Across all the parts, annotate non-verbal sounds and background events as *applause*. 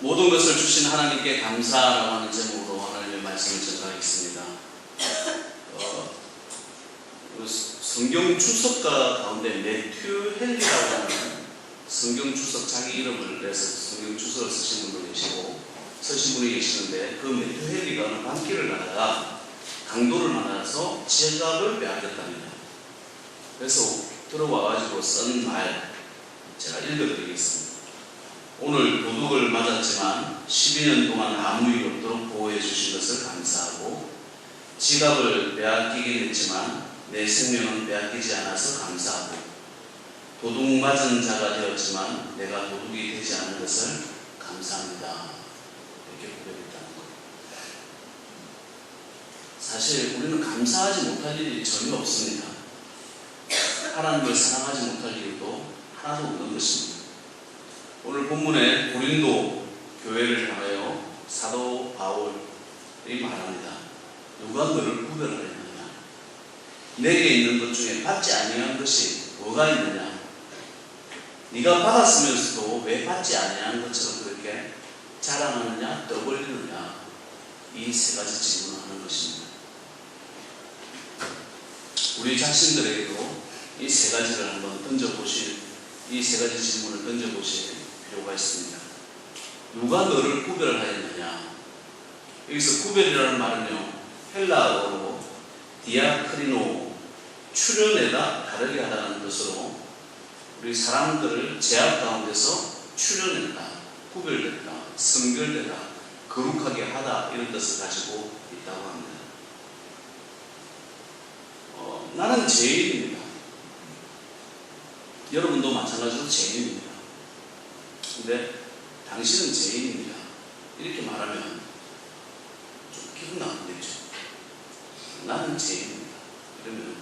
모든 것을 주신 하나님께 감사라고 하는 제목으로 하나님의 말씀을 전하겠습니다. 어, 그 성경 주석가 가운데 매튜 헨리라고 하는 성경 주석 자기 이름을 내서 성경 주석을 쓰신 분도 계시고 쓰신 분이 계시는데 그 매튜 헨리가 어느 밤길을 가다가 강도를 만나서 지갑을 빼앗겼답니다. 그래서 들어와가지고 쓴 말 제가 읽어드리겠습니다. 오늘 도둑을 맞았지만 12년 동안 아무 일 없도록 보호해 주신 것을 감사하고 지갑을 빼앗기긴 했지만 내 생명은 빼앗기지 않아서 감사하고 도둑 맞은 자가 되었지만 내가 도둑이 되지 않은 것을 감사합니다. 이렇게 고백했다는 거예요. 사실 우리는 감사하지 못할 일이 전혀 없습니다. 하나님을 사랑하지 못할 이유도 하나도 없는 것입니다. 오늘 본문에 고린도 교회를 향하여 사도 바울이 말합니다. 누가 너를 구별하였느냐? 내게 있는 것 중에 받지 아니한 것이 뭐가 있느냐? 네가 받았으면서도 왜 받지 아니한 것처럼 그렇게 자랑하느냐, 떠벌리느냐? 이 세 가지 질문을 하는 것입니다. 우리 자신들에게도 이 세 가지를 한번 던져보실, 이 세 가지 질문을 던져보실 필요가 있습니다. 누가 너를 구별하였느냐? 여기서 구별이라는 말은요, 헬라어로 디아크리노, 출현에다 다르게 하다는 뜻으로 우리 사람들을 제약 가운데서 출현했다, 구별됐다, 성별되다, 거룩하게 하다 이런 뜻을 가지고 있다고 합니다. 어, 나는 죄인입니다. 여러분도 마찬가지로 죄인입니다. 근데 당신은 죄인입니다. 이렇게 말하면 좀 기분 나쁘겠죠. 나는 죄인입니다. 이러면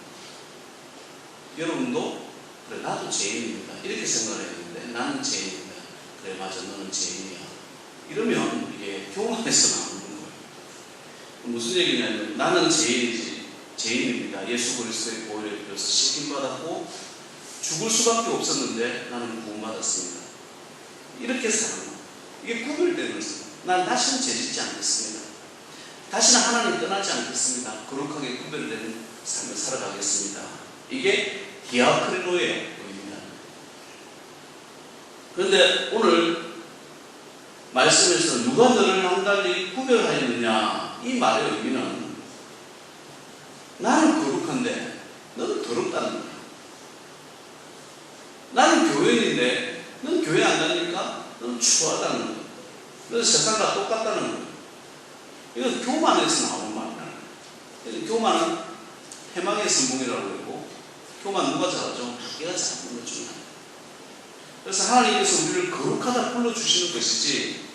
여러분도 그래 나도 죄인입니다. 이렇게 생각을 했는데 나는 죄인입니다. 그래 맞아 너는 죄인이야. 이러면 이게 교만에서 나오는 거예요. 무슨 얘기냐면 나는 죄인이지 죄인입니다. 예수 그리스도의 보혈에 빌어서 씻김 받았고 죽을 수밖에 없었는데 나는 구원받았습니다. 이렇게 사는 거. 이게 구별되는 거죠. 난 다시는 죄짓지 않겠습니다. 다시는 하나님 떠나지 않겠습니다. 거룩하게 구별되는 삶을 살아가겠습니다. 이게 디아크리노의 의미입니다. 그런데 오늘 말씀에서 누가 너를 한달리 구별하였느냐 이 말의 의미는 나는 거룩한데 너는 더럽다는 거야. 나는 교회인데 넌 교회 안 다니니까 넌 추하다는 거야. 넌 세상과 똑같다는 거야. 이건 교만에서 나오는 말이야. 그래서 교만은 해망의 선봉이라고 그러고 교만 누가 잘하죠? 자기가 잘하는 것 중에 그래서 하나님께서 우리를 거룩하다 불러주시는 것이지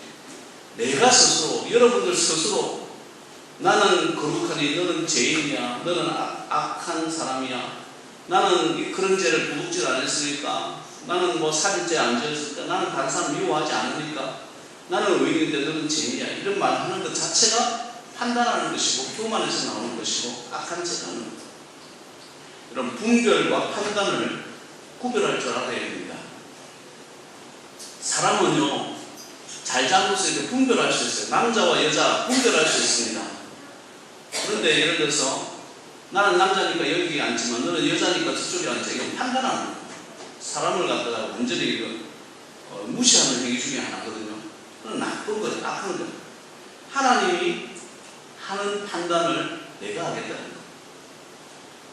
내가 스스로 여러분들 스스로 나는 거룩하니 너는 죄인이야 너는 악, 악한 사람이야 나는 그런 죄를 부득질 안 했으니까 나는 뭐 살인죄 안 지었으니까? 나는 다른 사람 미워하지 않으니까? 나는 의인인데 너는 죄인이야. 이런 말 하는 것 자체가 판단하는 것이고 교만에서 나오는 것이고 악한 죄라는 것 이런 분별과 판단을 구별할 줄 알아야 됩니다. 사람은요 잘 잘못을 이렇게 분별할 수 있어요. 남자와 여자 분별할 수 있습니다. 그런데 예를 들어서 나는 남자니까 여기 앉지만 너는 여자니까 저쪽에 앉아. 이건 판단하는 거예요 사람을 갖다가 완전히 이거 어, 무시하는 행위 중에 하나거든요. 그건 나쁜 거예요 악한 거예요 하나님이 하는 판단을 내가 하겠다는 거예요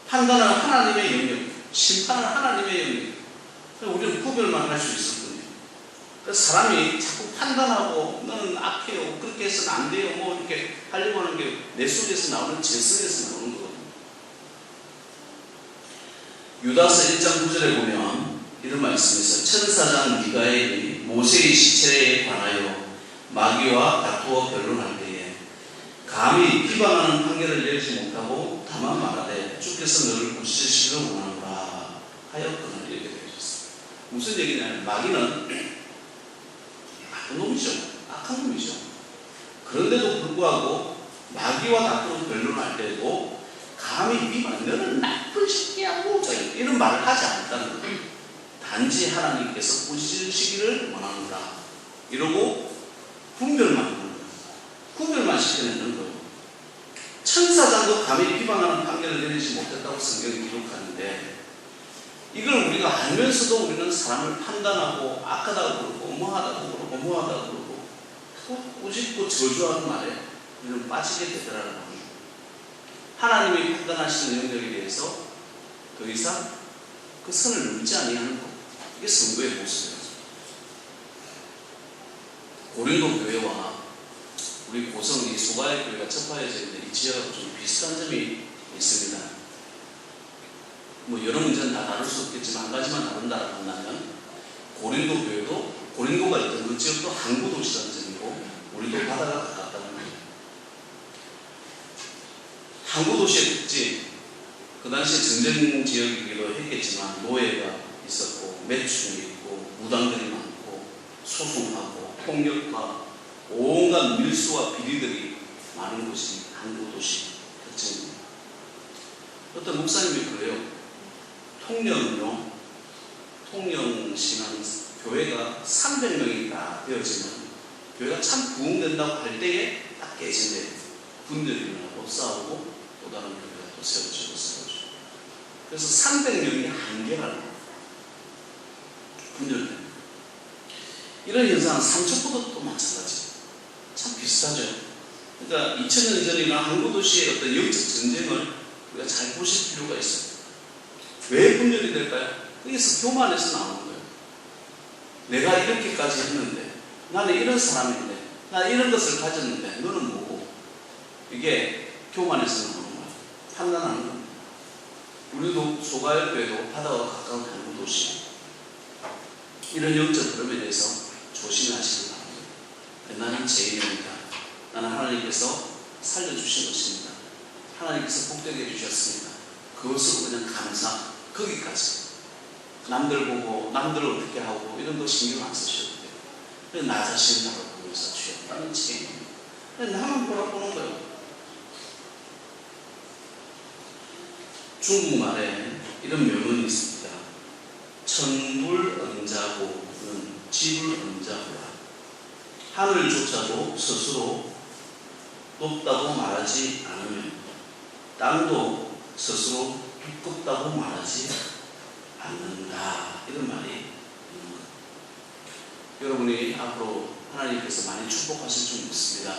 판단은 하나님의 영역 심판은 하나님의 영역. 우리는 구별만 할 수 있었거든요. 그래서 사람이 자꾸 판단하고 너는 악해요 그렇게 해서는 안 돼요 뭐 이렇게 하려고 하는 게 내 속에서 나오는 제 속에서 나오는 거거든요. 유다서 1장 9절에 보면 이런 있어요. 천사장 미가엘이 모세의 시체에 관하여 마귀와 다투어 변론할 때에 감히 비방하는 판결을 내리지 못하고 다만 말하되 주께서 너를 고치시기를 원하노라 하였거늘 이렇게 되어 있었어요. 무슨 얘기냐면 마귀는 나쁜 놈이죠. 악한 놈이죠. 그런데도 불구하고 마귀와 다투어 변론할 때도 감히 비방, 너는 나쁜 새끼야, 뭐, 이런 말을 하지 않았다는 거예요. 단지 하나님께서 꾸짖으시기를 원하노라. 이러고 분별만 하는 거예요. 구별만 시켜내는 거예요. 천사장도 감히 비방하는 판결을 내리지 못했다고 성경이 기록하는데 이걸 우리가 알면서도 우리는 사람을 판단하고 악하다고 그러고 뭐하다고 그러고 뭐하다고 그러고 또 꾸짖고 저주하는 말에 우리는 빠지게 되더라는 겁니다. 하나님이 판단하시는 영역에 대해서 더 이상 그 선을 넘지 아니하는 것 이게 성도의 모습이에요. 고린도 교회와 우리 고성 이 소바의 교회가 접하여져 있는데 이 지역하고 좀 비슷한 점이 있습니다. 뭐 여러 문제는 다 다룰 수 없겠지만 한 가지만 다룬다고 한다면 고린도 교회도 고린도가 있던 그 지역도 항구 도시라는 점이고 우리도 바다가 가깝다는 거예요. 항구 도시의 특징 그 당시에 전쟁 지역이기도 했겠지만 노예가 있었고 매춘이 있고 무당들이 많고 소송하고 폭력과 온갖 밀수와 비리들이 많은 곳이 항구 도시 특징입니다. 어떤 목사님이 그래요. 통영은요, 통영시는 교회가 300명이 다 되어지면 교회가 참 부흥된다고 할 때에 딱 깨진대요. 분들이 일어나고 싸우고 또 다른 교회가 또 세워지고 세워지고. 그래서 300명이 한계라는 분열돼. 이런 현상은 삼척보다 또 마찬가지예요. 참 비슷하죠. 그러니까 2000년 전이나 항구도시의 어떤 영적 전쟁을 우리가 잘 보실 필요가 있어요. 왜 분열이 될까요? 여기서 교만에서 나오는 거예요. 내가 이렇게까지 했는데, 나는 이런 사람인데, 나 이런 것을 가졌는데, 너는 뭐고? 이게 교만에서 나오는 거예요. 판단하는 겁니다. 우리도 소가협회도 바다와 가까운 항구 도시. 이런 영적 흐름에 대해서 조심하시기 바랍니다. 나는 죄인입니다. 나는 하나님께서 살려주신 것입니다. 하나님께서 복되게 해주셨습니다. 그것으로 그냥 감사, 거기까지. 남들 보고, 남들 어떻게 하고, 이런 거 신경 안 쓰셔도 돼요. 나 자신 바라보면서 주여, 나는 죄인입니다. 나만 바라보는 거예요. 중국말에 이런 명언이 있습니다. 천불 언자고는 집을 언자고라. 하늘조차도 스스로 높다고 말하지 않으면 땅도 스스로 두껍다고 말하지 않는다. 이런 말이 있는 것. 여러분이 앞으로 하나님께서 많이 축복하실 줄 믿습니다.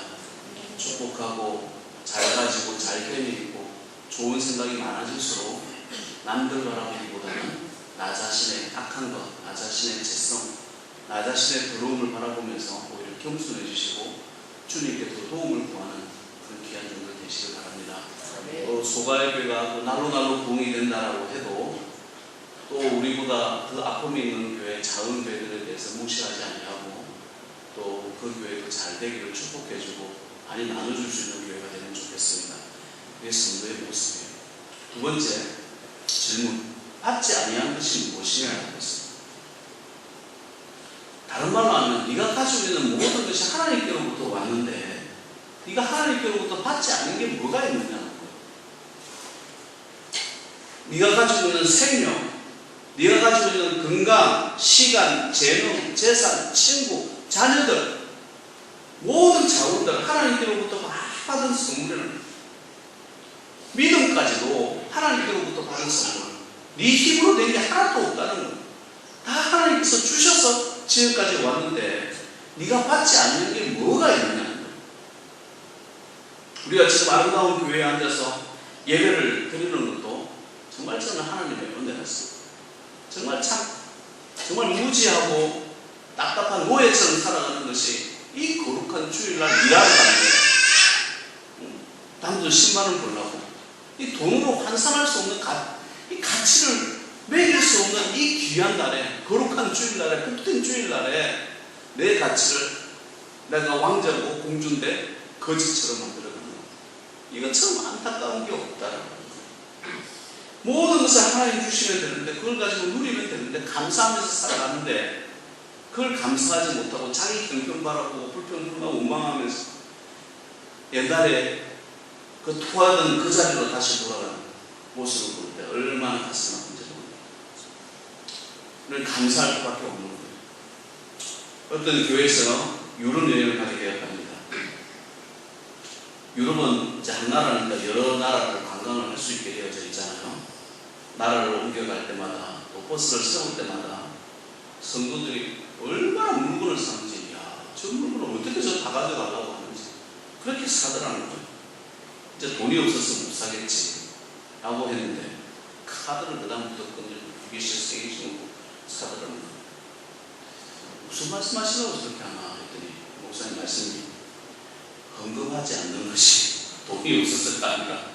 축복하고 잘 가지고 잘 견디고 좋은 생각이 많아질수록 남들 바라보기보다는 나 자신의 악한 것, 나 자신의 죄성, 나 자신의 더러움을 바라보면서 오히려 겸손해지시고 주님께 더 도움을 구하는 그런 귀한 분들 되시길 바랍니다. 또 소가협회가 또 날로 날로 부흥이 된다라고 해도 또 우리보다 더 아픔이 있는 교회, 작은 교회들에 대해서 무시하지 아니하고 또 그 교회도 잘 되기를 축복해주고 많이 나눠줄 수 있는 교회가 되면 좋겠습니다. 그게 성도의 모습이에요. 두 번째 질문. 받지 아니한 것이 무엇이냐는 것입니다. 다른 말로 하면 네가 가지고 있는 모든 것이 하나님께로부터 왔는데 네가 하나님께로부터 받지 않은 게 뭐가 있느냐는 거예요. 네가 가지고 있는 생명, 네가 가지고 있는 건강, 시간, 재능, 재산, 친구, 자녀들 모든 자원들 하나님께로부터 막 받은 선물이라는 믿음까지도 하나님께로부터 받은 선물. 네 힘으로 된 게 하나도 없다는 거예요. 다 하나님께서 주셔서 지금까지 왔는데 네가 받지 않는 게 뭐가 거예요. 우리가 지금 아름다운 교회에 앉아서 예배를 드리는 것도 정말 저는 하나님의 은혜였습니다. 정말 참 정말 무지하고 답답한 노예처럼 살아가는 것이 이 거룩한 주일날 일하는 가운데 남들 10만 원 벌라고 이 돈으로 환산할 수 없는 가, 이 가치를 매길 수 없는 이 귀한 날에 거룩한 주일날에 복된 주일날에 내 가치를 내가 왕자고 공주인데 거지처럼 만들어가는 거 이건 참 안타까운 게 거예요. 모든 것을 하나님 주시면 되는데 그걸 가지고 누리면 되는데 감사하면서 살아가는데 그걸 감사하지 못하고 자기 경경 바라보고 불평불만 원망하면서 옛날에 그 토하던 그 자리로 다시 돌아가는 모습을 볼 때 얼마나 가슴 아픈지 모릅니다. 감사할 수밖에 없는 거예요. 어떤 교회에서 유럽 여행을 가게 계획합니다. 유럽은 이제 한 나라니까 여러 나라를 관광을 할 수 있게 되어져 있잖아요. 나라를 옮겨갈 때마다 또 버스를 세울 때마다 성도들이 얼마나 물건을 사는지, 야, 저 물건을 어떻게 저 다 가져가려고 하는지 그렇게 사더라는 거예요. 이제 돈이 없어서 못 사겠지. 라고 했는데 카드를 그 다음부터 끊으려고 비시 세게 주고 사더라는 거예요. 무슨 말씀하시라고 저렇게 하나 했더니 목사님 말씀이 헌금하지 않는 것이 *laughs* 돈이 없어서가 아니라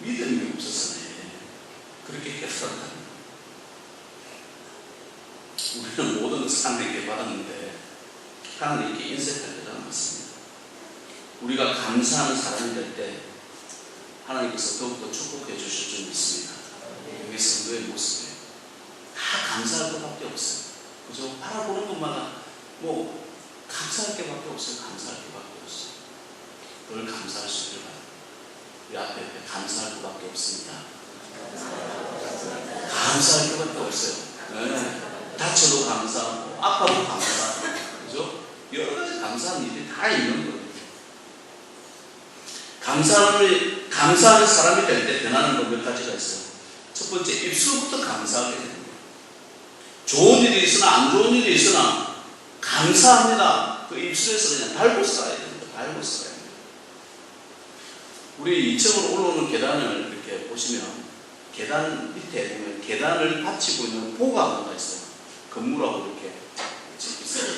믿음이 없어서네. 그렇게 해석한다. 우리는 모든 것을 하나님께 받았는데 하나님께 인색할 때가 많습니다. 우리가 감사하는 사람이 될때 하나님께서 더욱더 축복해 주실 줄 믿습니다. 우리 성도의 모습에 다 감사할 것밖에 없어요. 그죠? 바라보는 것마다 뭐 감사할 게밖에 없어요. 감사할 게밖에 없어요. 늘 감사할 수 있기를 바랍니다. 우리 앞에 감사할 것밖에 없습니다. 감사할 것밖에 없어요. 네. 다쳐도 감사하고 아파도 감사하고 그죠? 여러 가지 감사한 일이 다 있는 거예요. 감사를 감사하는 사람이 될 때 변하는 것몇 가지가 있어요. 첫 번째 입술부터 감사하게 거예요. 좋은 일이 있으나 안 좋은 일이 있으나 감사합니다. 그 입술에서 그냥 달고 살아야 됩니다. 달고 살아야 됩니다. 우리 2층으로 올라오는 계단을 이렇게 보시면 계단 밑에 보면 계단을 받치고 있는 보가가 있어요. 건물하고 이렇게 있어요.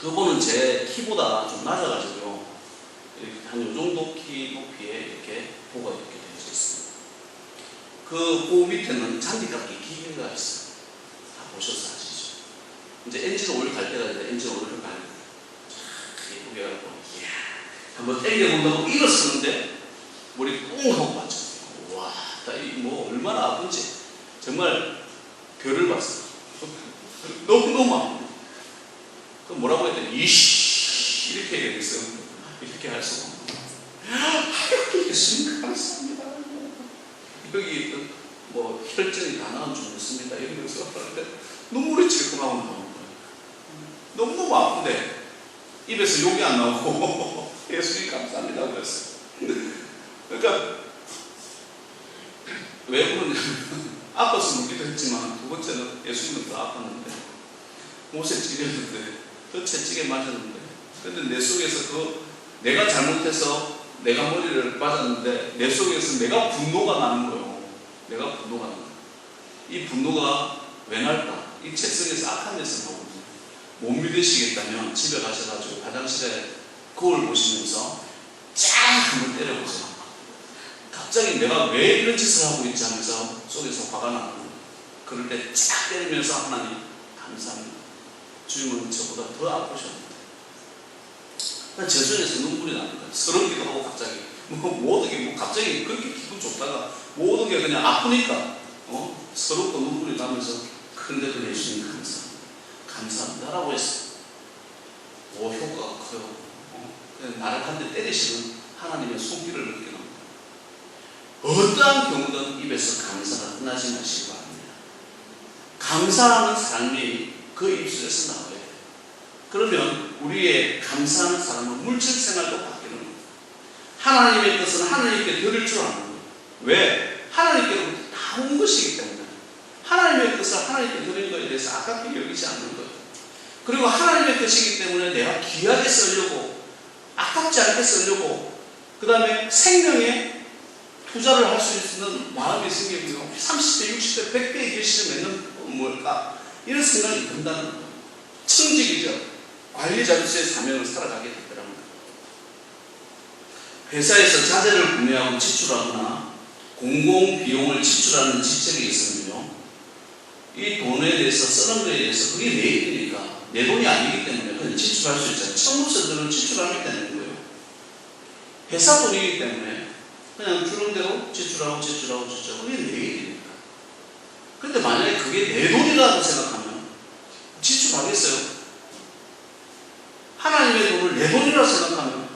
그거는 제 키보다 좀 낮아가지고요. 한요 정도 키 높이에 이렇게 보가 이렇게 되어 있습니다. 그 보 밑에는 잔디깎이 기계가 있어요. 다 보셔서 아시죠? 이제 엔진 오일 갈 때가 이제 엔진 오일을 갈고 쫙 예쁘게 하고 이야 한번 땡겨본다고 일어서는데 머리 뿡 하고 맞죠. 와, 이뭐 얼마나 아픈지 정말 별을 봤어요. *laughs* 너무너무 아픕니다. 그 뭐라고 했더니 이씨 이렇게 얘기했어요. 이렇게 할 수가 없는 거예요. 예수님 감사합니다. 여기 뭐 혈전이 다 나온 줄 믿습니다. 이러면서 하는데 눈물이 찔끔하고 나오는 거예요. 너무너무 아픈데 입에서 욕이 안 나오고 *laughs* 예수님 감사합니다 그랬어요. 그러니까 왜 그러냐면 *laughs* 아파서 묻기도 했지만 두 번째는 예수님은 더 아팠는데 못에 찌렸는데 더 채찍에 맞았는데 근데 내 속에서 그 내가 잘못해서 내가 머리를 맞았는데 내 속에서 내가 분노가 나는 거예요. 내가 분노가 나는 거예요. 이 분노가 왜 날까? 이 재성에서 악한 데서 나오거든요. 못 믿으시겠다면 집에 가셔가지고 화장실에 거울 보시면서 쫙 한번 때려보세요. 갑자기 내가 왜 이런 짓을 하고 있지 하면서 속에서 화가 나고 그럴 때 쫙 때리면서 하나님 감사합니다. 주님은 저보다 더 아프셨는데 그러니까 제 손에서 눈물이 거예요. 서럽기도 하고 갑자기 뭐 모든 게뭐 갑자기 그렇게 기분 좋다가 모든 게 그냥 아프니까 어 서럽고 눈물이 나면서 그런데도 예수님 감사합니다. 감사합니다라고 했어요. 오 효과가 커요. 어? 나를 한 대 때리시는 하나님의 손길을 느끼는 거예요. 어떠한 경우든 입에서 감사가 끝나지 마시기 바랍니다. 감사하는 삶이 그 입술에서 나와야 돼요. 그러면 우리의 감사하는 사람은 물질 생활도 바뀌는 거예요. 하나님의 것은 하나님께 드릴 줄 아는 거예요. 왜? 하나님께로부터 다 온 것이기 때문에. 하나님의 것을 하나님께 드리는 것에 대해서 아깝게 여기지 않는 거예요. 그리고 하나님의 것이기 때문에 내가 귀하게 쓰려고, 아깝지 않게 쓰려고, 그 다음에 생명에 투자를 할 수 있는 마음이 생기고요. 30대, 60대, 100대의 결실을 맺는 건 뭘까? 이런 생각이 든다는 거예요. 청직이죠. 관리자로서의 사명을 살아가게 되더라고요. 회사에서 자재를 구매하고 지출하거나 공공 비용을 지출하는 직책이 있으면요. 이 돈에 대해서 쓰는 거에 대해서 그게 내 일이니까 내 돈이 아니기 때문에 그냥 지출할 수 있잖아요. 청구서들은 지출하게 되는 거예요. 회사 돈이기 때문에 그냥 주는 대로 지출하고 지출하고 지출하고 그게 내 일이니까. 근데 만약에 그게 내 돈이라고 생각하면 지출하겠어요? 하나님의 돈을 내 돈이라고 생각하면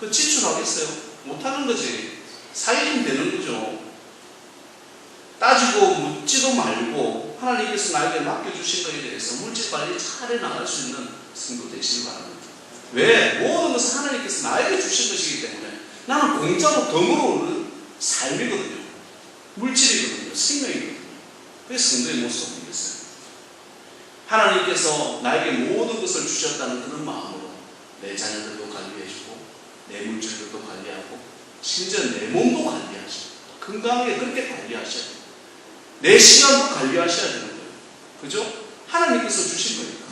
그 지출하겠어요? 못하는 거지. 사익은 되는 거죠. 따지고 묻지도 말고 하나님께서 나에게 맡겨주신 것에 대해서 물질 관리 잘 해 나갈 수 있는 성도 되시기 바랍니다. 왜? 모든 것은 하나님께서 나에게 주신 것이기 때문에 나는 공짜로 덤으로 오는 삶이거든요. 물질이거든요. 생명이거든요. 그게 성도의 모습이겠어요. 하나님께서 나에게 모든 것을 주셨다는 그런 마음으로 내 자녀들도 관리해주고 내 물질들도 관리하고 심지어 내 몸도 관리하시고 건강하게 그렇게 관리하셔야 돼요. 내 시간도 관리하셔야 되는 거예요. 그죠? 하나님께서 주신 거니까.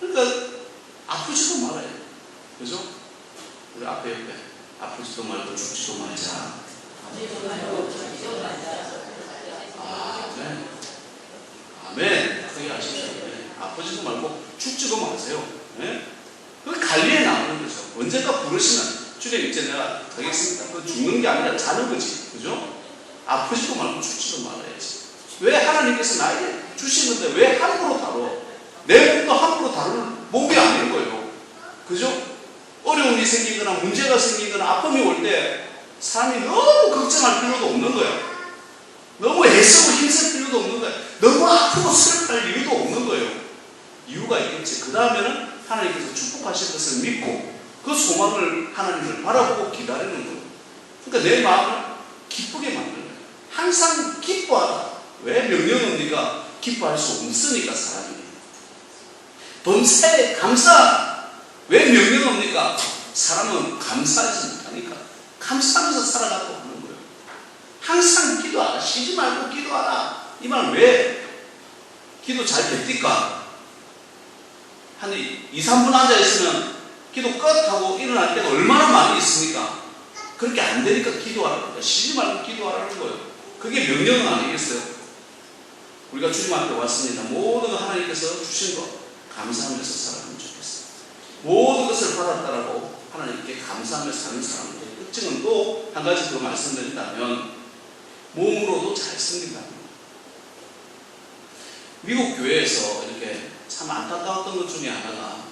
그러니까 아프지도 말아요. 그죠? 우리 앞에 옆에 아프지도 말고 죽지도 말자. 아멘. 아멘. 그게 아시죠? 네. 아프지도 말고 죽지도 마세요. 네? 그 관리에 나오는 거죠. 언젠가 부르시면 주님 이제 내가 가겠습니다. 그 죽는 게 아니라 자는 거지. 그죠? 아프지도 말고 죽지도 말아야지. 왜 하나님께서 나에게 주시는데 왜 함부로 다뤄? 내 몸도 함부로 다루는 몸이 아닌 거예요. 그죠? 어려움이 생기거나 문제가 생기거나 아픔이 올 때 사람이 너무 걱정할 필요도 없는 거야. 너무 애쓰고 힘쓸 필요도 없는 거야. 너무 아프고 슬퍼할 이유도 없는 거예요. 이유가 있겠지. 그 다음에는 하나님께서 축복하실 것을 믿고 그 소망을 하나님을 바라보고 기다리는 거예요. 그러니까 내 마음을 기쁘게 거예요. 항상 기뻐하라. 왜 명령은 네가 기뻐할 수 없으니까 사람이. 범사에 감사. 왜 명령합니까? 사람은 감사하지 못하니까. 감사하면서 살아가고 하는 거예요. 항상 기도하라. 쉬지 말고 기도하라. 이 말 왜? 기도 잘 됐니까? 한 2, 3분 앉아있으면 기도 끝 하고 일어날 때가 얼마나 많이 있습니까? 그렇게 안 되니까 기도하라는 거예요. 쉬지 말고 기도하라는 거예요. 그게 명령은 아니겠어요? 우리가 주님 앞에 왔습니다. 모든 거 하나님께서 주신 거 감사하면서 살아가면 좋겠어요. 모든 것을 받았다라고 하나님께 감사하며 사는 사람들의 특징은 또 한 가지 더 말씀드린다면 몸으로도 잘 거예요. 미국 교회에서 이렇게 참 안타까웠던 것 중에 하나가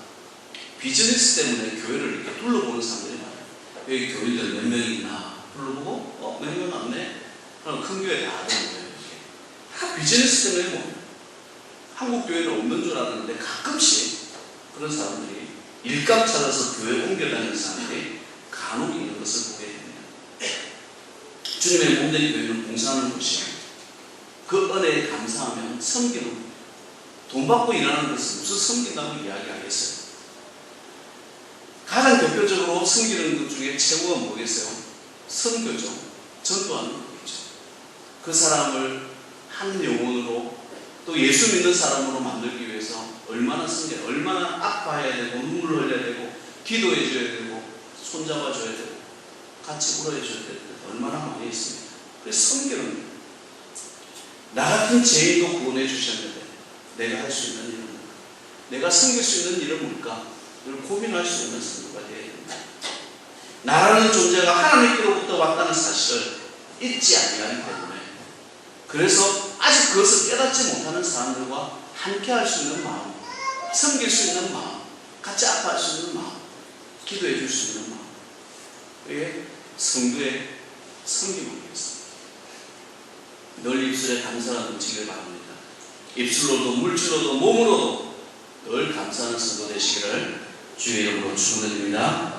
비즈니스 때문에 교회를 이렇게 둘러보는 사람들이 많아요. 여기 교인들 몇 명이 있나 둘러보고 어, 몇명 없네? 그럼 큰 교회 다 되는 거예요. 이렇게. 다 비즈니스 때문에 뭐 한국 교회는 없는 줄 알았는데 가끔씩 그런 사람들이 일감 찾아서 교회 옮겨 다니는 사람들이 간혹 있는 것을 보게 됩니다. 주님의 몸된 교회는 봉사하는 곳이에요. 그 은혜에 감사하면 섬기는. 돈 받고 일하는 것은 무슨 섬긴다고 이야기하겠어요? 가장 대표적으로 섬기는 것 중에 최고가 뭐겠어요? 선교죠. 전도하는. 그 사람을 한 영혼으로 또 예수 믿는 사람으로 만들기 위해서 얼마나 섬겨, 얼마나 아파해야 되고 눈물 흘려야 되고 기도해 줘야 되고 손잡아 줘야 되고 같이 울어해 줘야 되고 얼마나 많이 있습니다. 그래서 거예요. 나 같은 죄인도 구원해 주셨는데 내가 할 수 있는 일은 뭘까? 내가 섬길 수 있는 일은 뭘까? 늘 고민할 수 있는 성도가 되어야 됩니다. 나라는 존재가 하나님께로부터 왔다는 사실을 잊지 아니하기 때문에 그래서 아직 그것을 깨닫지 못하는 사람들과 함께 할 수 있는 마음, 섬길 수 있는 마음, 같이 아파할 수 있는 마음, 기도해 줄 수 있는 마음. 이게 성도의 섬김이겠습니다. 늘 입술에 감사가 넘치길 바랍니다. 입술로도 물질로도 몸으로도 늘 감사하는 성도 되시기를 주의 이름으로 축원드립니다.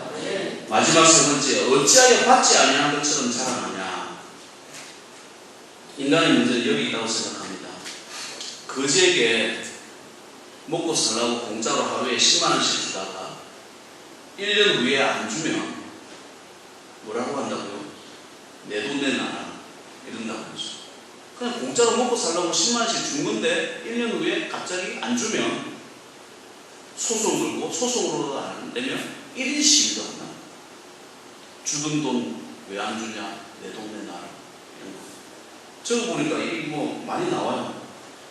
마지막 세 번째, 어찌하여 받지 아니한 것처럼 자랑하냐? 인간의 문제는 여기 있다고 생각합니다. 거지에게 먹고 살라고 공짜로 하루에 10만 원씩 주다가 1년 후에 안 주면 뭐라고 한다고요? 내 돈 내놔라 이런다고 하죠. 그냥 공짜로 먹고 살라고 10만 원씩 준 건데 1년 후에 갑자기 안 주면 소송 걸고 소송으로 안 되면 1인 시위도 한다. 죽은 돈 왜 안 주냐? 내 돈 내놔라. 이런 거. 저거 보니까 이게 뭐 많이 나와요.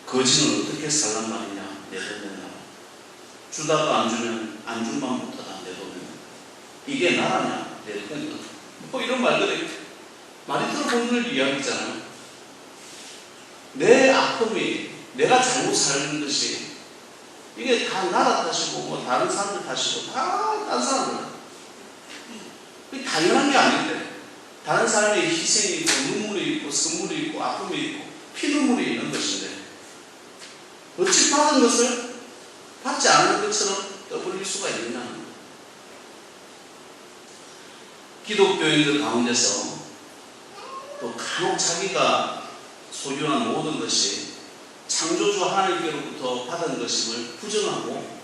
거지는 어떻게 살란 말이냐? 내돈 내놔라. 주다가 안 주면 안 줄 마음부터다. 내돈 내놔라. 이게 나라냐? 내 돈이다. 뭐 이런 말들이 많이 들어보는 이야기잖아요. 내 아픔이 내가 잘못 살는 것이 이게 다 나라 탓이고 뭐 다른 사람들 탓이고 다 다른 사람들 당연한 게 아닌데 다른 사람의 희생이 있고 눈물이 있고 선물이 있고 아픔이 있고 피눈물이 있는 것인데 어찌 받은 것을 받지 않은 것처럼 떠벌릴 수가 거예요. 기독교인들 가운데서 또 간혹 자기가 소유한 모든 것이 창조주 하나님께로부터 받은 것임을 부정하고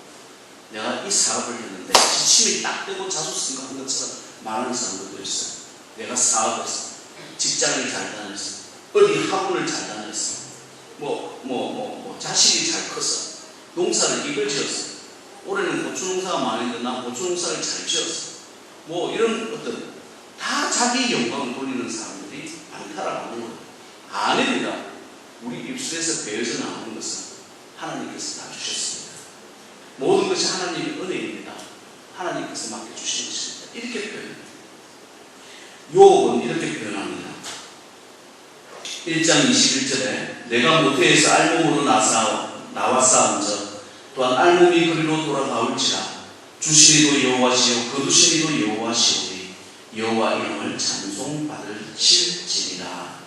내가 이 사업을 했는데 지침이 딱 되고 자존심과 한 것처럼 말하는 사람들도 있어요. 내가 사업을 했어. 직장을 잘 다녔어. 어디 학원을 잘 다녔어. 뭐, 뭐, 뭐, 뭐, 자식이 잘 컸어. 농사를 이걸 지었어. 올해는 고추 농사가 많은데 난 고추 농사를 잘 지었어. 뭐 이런 어떤 다 자기 영광을 돌리는 사람들이 많다라고 하는 거예요. 아닙니다. 우리 입술에서 배어져 나오는 것은 하나님께서 다 주셨습니다. 모든 것이 하나님의 은혜입니다. 하나님께서 맡겨주신 것입니다. 이렇게 표현해요. 요업은 이렇게 표현합니다. 1장 21절에 내가 모태에서 알몸으로 나사, 나와 싸운저 또한 알몸이 그리로 돌아가올지라 주시리도 여호와시요 거두시리도 여호와시오니 여호와 이름을 찬송받으실지니라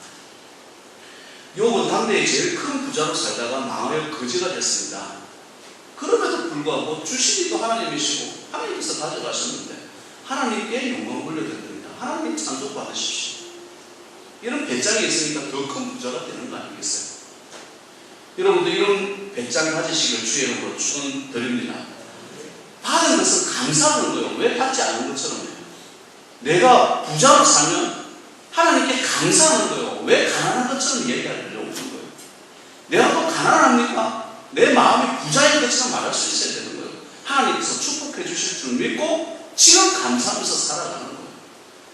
욥은 당대의 제일 큰 부자로 살다가 망하여 거지가 됐습니다. 그럼에도 불구하고 주시기도 하나님이시고 하나님께서 가져가셨는데 하나님께 영광을 돌려드립니다. 하나님 찬송 받으십시오. 이런 배짱이 있으니까 더 큰 부자가 되는 거 아니겠어요? 여러분들 이런 배짱 가지시길 주의 이름으로 축원드립니다. 받은 것은 감사하는 거예요. 왜 받지 않은 것처럼 해요? 내가 부자로 살면 하나님께 감사하는 거예요. 왜 가난한 것처럼 얘기하려고 하는 거예요? 내가 또 가난합니까? 내 마음이 부자인 것처럼 말할 수 있어야 되는 거예요. 하나님께서 축복해 주실 줄 믿고 지금 감사하면서 살아가는 거예요.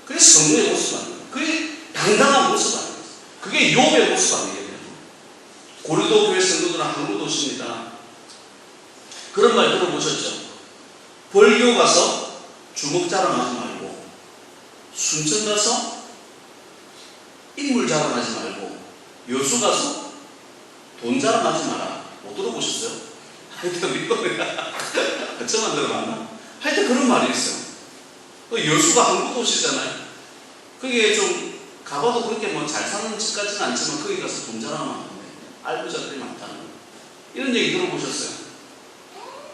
그게 성도의 모습 아니에요. 그게 당당한 모습 아니에요. 그게 욥의 모습 아니에요. 고려도 교회 성도들은 한국 도시입니다. 그런 말 들어보셨죠? 벌교 가서 주먹 자랑하지 말고 순천 가서 인물 자랑하지 말고 여수 가서 돈 자랑하지 마라. 못 들어보셨어요? 하여튼 믿거리가 *laughs* 저만 들어봤나? 하여튼 그런 말이 있어요. 그 여수가 한국 도시잖아요. 그게 좀 가봐도 그렇게 뭐 잘 사는 집까지는 않지만 거기 가서 돈 돼. 알부자들이 많다는 거. 이런 얘기 들어보셨어요?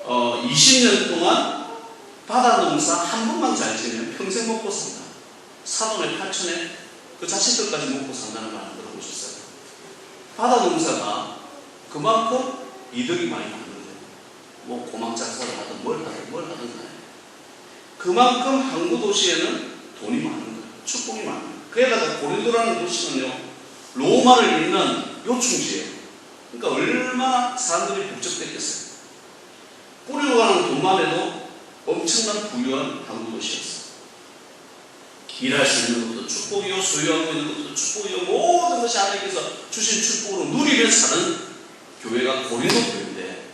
어, 20년 동안 바다 농사 한 번만 잘 지으면 평생 먹고 산다. 사돈의 8천에 그 자식들까지 먹고 산다는 말 들어보셨어요? 바다 농사가 그만큼 이득이 많이 나는 거예요. 뭐 고망 장사를 하든 뭘 하든 뭘 하든 간에. 그만큼 항구 도시에는 돈이 많은 거예요. 축복이 거예요. 그에다가 고린도라는 도시는요, 로마를 잇는 요충지예요. 그러니까 얼마나 사람들이 북적댔겠어요. 뿌리고 가는 돈만 해도 엄청난 부유한 항구 도시였어요. 일할 수 있는 것도 축복이요, 소유하고 있는 것도 축복이요, 모든 것이 하나님께서 주신 축복으로 누리며 사는 교회가 고린도 교회인데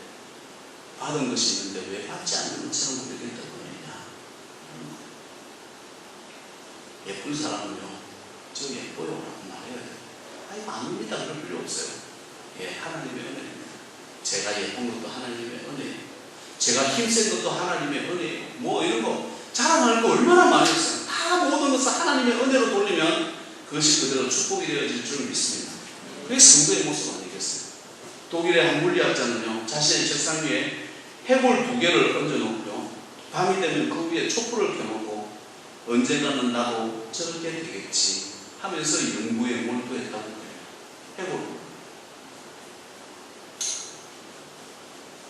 받은 것이 있는데 왜 받지 않는 것처럼 우리가 있다느냐 예쁜 사람은요, 저 예뻐요 라고 말해야 돼요. 아니, 아닙니다. 그럴 필요 없어요. 예, 하나님의 은혜입니다. 제가 예쁜 것도 하나님의 은혜예요. 제가 힘센 것도 하나님의 은혜예요. 뭐 이런 거 자랑할 거 얼마나 많이 있어요. 다 모든 것을 하나님의 은혜로 돌리면 그것이 그대로 축복이 되어질 줄 믿습니다. 그게 성도의 모습 아니겠어요? 독일의 한 물리학자는요, 자신의 책상 위에 해골 두 개를 얹어놓고요, 밤이 되면 그 위에 촛불을 켜놓고, 언젠가는 나도 저렇게 되겠지 하면서 연구에 몰두했다고 해요. 해골.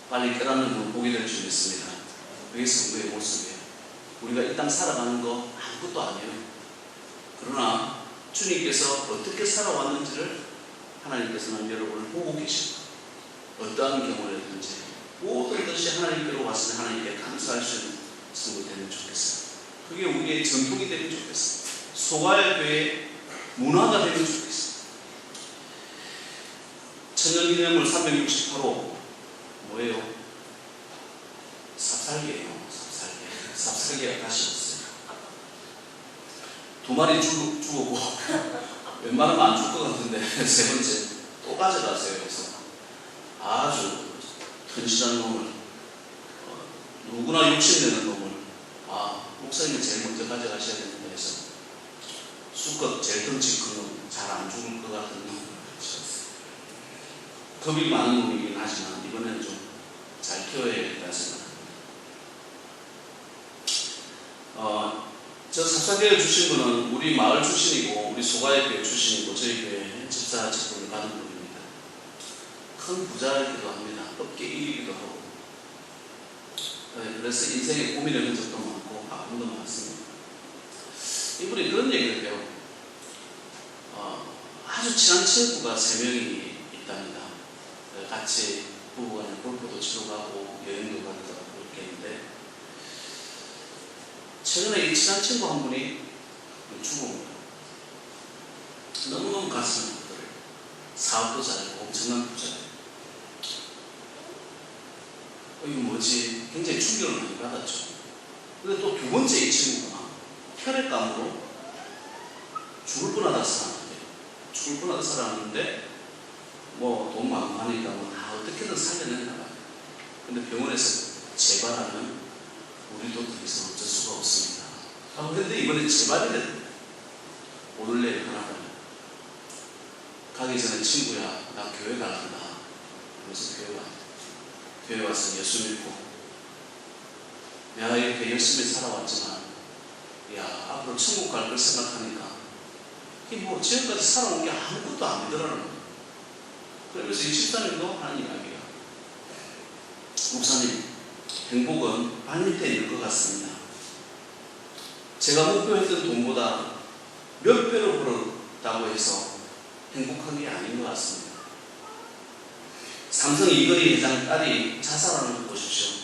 빨리 깨닫는 줄 믿습니다. 그게 성도의 모습이에요. 우리가 이 땅 살아가는 거 아무것도 아니에요. 그러나 주님께서 어떻게 살아왔는지를 하나님께서는 여러분을 보고 계십니다. 어떠한 경우라든지 모든 것이 하나님께로 왔으니 하나님께 감사할 수 있는 성도 되면 좋겠어요. 그게 우리의 전통이 되면 좋겠어요. 소가의 교회 문화가 되면 좋겠어요. 천연기념물 368호 뭐예요? 삽살개예요. 삽살개. 삽살개가 다시 없어요. 두 마리 죽, 죽었고 *laughs* 웬만하면 안 죽을 것 같은데 *laughs* 세 번째 또 가져갔어요. 그래서 아주 튼실한 놈을 어, 누구나 욕심내는 놈을 아 목사님이 제일 먼저 가져가셔야 되는데 해서 수컷 제일 덩치 큰 놈, 잘 안 죽을 것 같은 가져갔어요. 겁이 많은 놈이긴 하지만 이번에는 좀 잘 키워야겠다 생각합니다. 어, 저 사사교회 주신 분은 우리 마을 출신이고 우리 소가의 교회 출신이고 저희 교회 집사 직분을 받은 분입니다. 큰 부자이기도 합니다. 업계 1위기도 하고 네, 그래서 인생에 고민의 흔적도 많고 많습니다. 이분이 그런 얘기를 해요. 어, 아주 친한 친구가 세 명이 있답니다. 네, 같이 부부간에 골프도 치러 가고 여행도 가기도 하고 이렇게 했는데 최근에 이 친한 친구 한 분이 죽어옵니다. 너무너무 가슴이 아프더래요. 사업도 잘하고 엄청난 부자예요. 어, 이거 뭐지? 굉장히 충격을 많이 받았죠. 근데 또두 번째 이 친구가 혈액감으로 죽을 뻔하다 살았는데 죽을 뻔하다 살았는데 뭐돈 많고 하니까 뭐다 어떻게든 살려냈나 봐요. 근데 병원에서 재발하면 우리도 더 이상 어쩔 수가 없습니다. 아, 근데 이번에 재발이 됐네. 오늘 내일 하나봐요. 가기 전에 친구야, 나 교회 가란다. 그래서 교회 가. 교회 와서 예수 믿고. 내가 이렇게 열심히 살아왔지만, 야, 앞으로 천국 갈 걸 생각하니까, 이게 뭐, 지금까지 살아온 게 아무것도 거예요. 그러면서 이 집사님도 하는 이야기야. 목사님, 행복은 발밑에 있는 것 같습니다. 제가 목표했던 돈보다 몇 배로 벌었다고 해서 행복한 게 아닌 것 같습니다. 삼성 이건희 회장 딸이 자살하는 거 보십시오.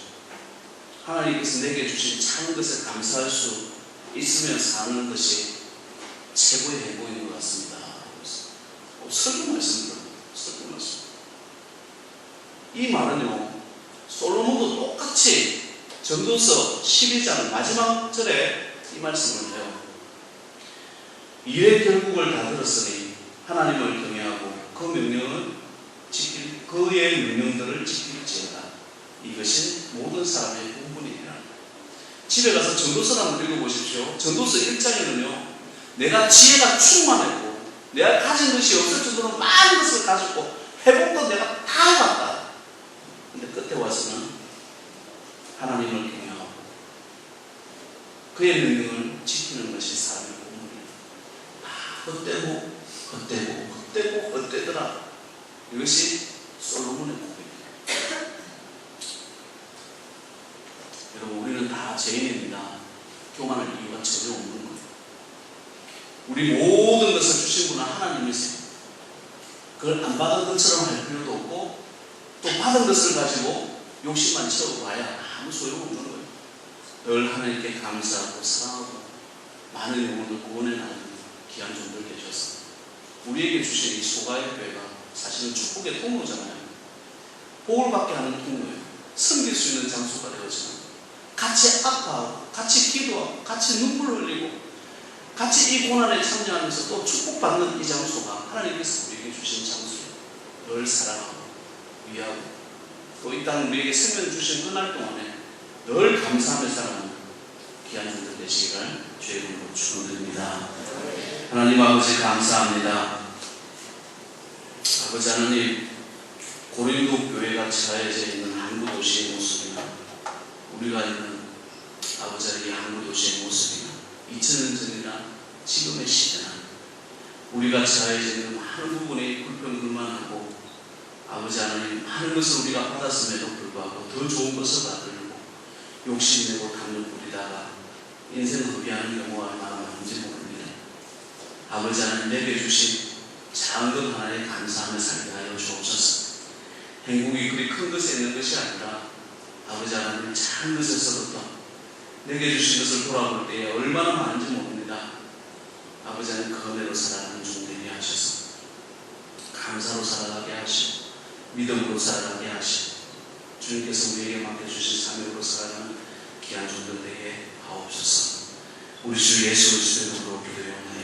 하나님께서 내게 주신 작은 것에 감사할 수 있으면 사는 것이 최고의 행복인 것 같습니다. 어, 설교 말씀입니다. 설교 말씀. 이 말은요, 솔로몬도 똑같이 전도서 12장 마지막 절에 이 말씀을 해요. 일의 결국을 다 들었으니 하나님을 경외하고 그 명령을 지킬 그의 명령들을 지킬지어다. 이것이 모든 사람의 본분이니라. 집에 가서 전도서 한번 읽어보십시오. 전도서 1장에는요, 내가 지혜가 충만했고, 내가 가진 것이 없을 정도로 많은 것을 가졌고, 회복도 내가 다 해봤다. 근데 끝에 와서는 하나님을 경외하고, 그의 명령을 지키는 것이 본분이다. 아, 헛되고, 헛되고, 헛되고, 헛되더라. 이것이 솔로몬의 고백입니다. 여러분, 우리는 다 죄인입니다. 교만할 이유가 전혀 없는 거예요. 우리 모든 것을 주신 분은 하나님이세요. 그걸 안 받은 것처럼 할 필요도 없고, 또 받은 것을 가지고 욕심만 채워봐야 아무 소용없는 거예요. 늘 하나님께 감사하고 사랑하고 많은 영혼을 구원해 나가는 귀한 종들 계셔서 우리에게 주신 이 소가의 교회가 사실은 축복의 통로잖아요. 복을 받게 하는 통로예요. 섬길 수 있는 장소가 되어지는 같이 아파하고 같이 기도하고 같이 눈물 흘리고 같이 이 고난에 참여하면서 또 축복받는 이 장소가 하나님께서 우리에게 주신 장소예요. 늘 사랑하고 위하고 또 이 땅 우리에게 생명 주신 그날 동안에 늘 감사하며 살아가는 귀한 분들 되시기를 주의 이름으로 축원드립니다. 하나님 아버지 감사합니다. 아버지 하나님 고린도 교회가 처해져 있는 한국 도시의 모습이나 우리가 있는 아버지 하나님 한국 도시의 모습이나 2000년 전이나 지금의 시대나 우리가 있는 많은 부분에 불평불만 하고 아버지 하나님 많은 것을 우리가 받았음에도 불구하고 더 좋은 것을 받으려고 욕심내고 담을 부리다가 인생 흡비하는 경우가 많은지 모릅니다. 아버지 하나님 내게 주신 작은 것 하나에 감사하며 살게 하여 주옵소서. 행복이 그리 큰 것에 있는 것이 아니라 아버지 하나님 작은 것에서부터 내게 주신 것을 돌아볼 때에 얼마나 많은지 모릅니다. 아버지 하나님 그 은혜로 살아가는 종되게 하셔서 감사로 살아가게 하시고 믿음으로 살아가게 하시고 주님께서 우리에게 맡겨주신 사명으로 살아가는 귀한 종들 되게 하옵소서. 우리 주 예수 그리스도의 이름으로 기도하옵나이다.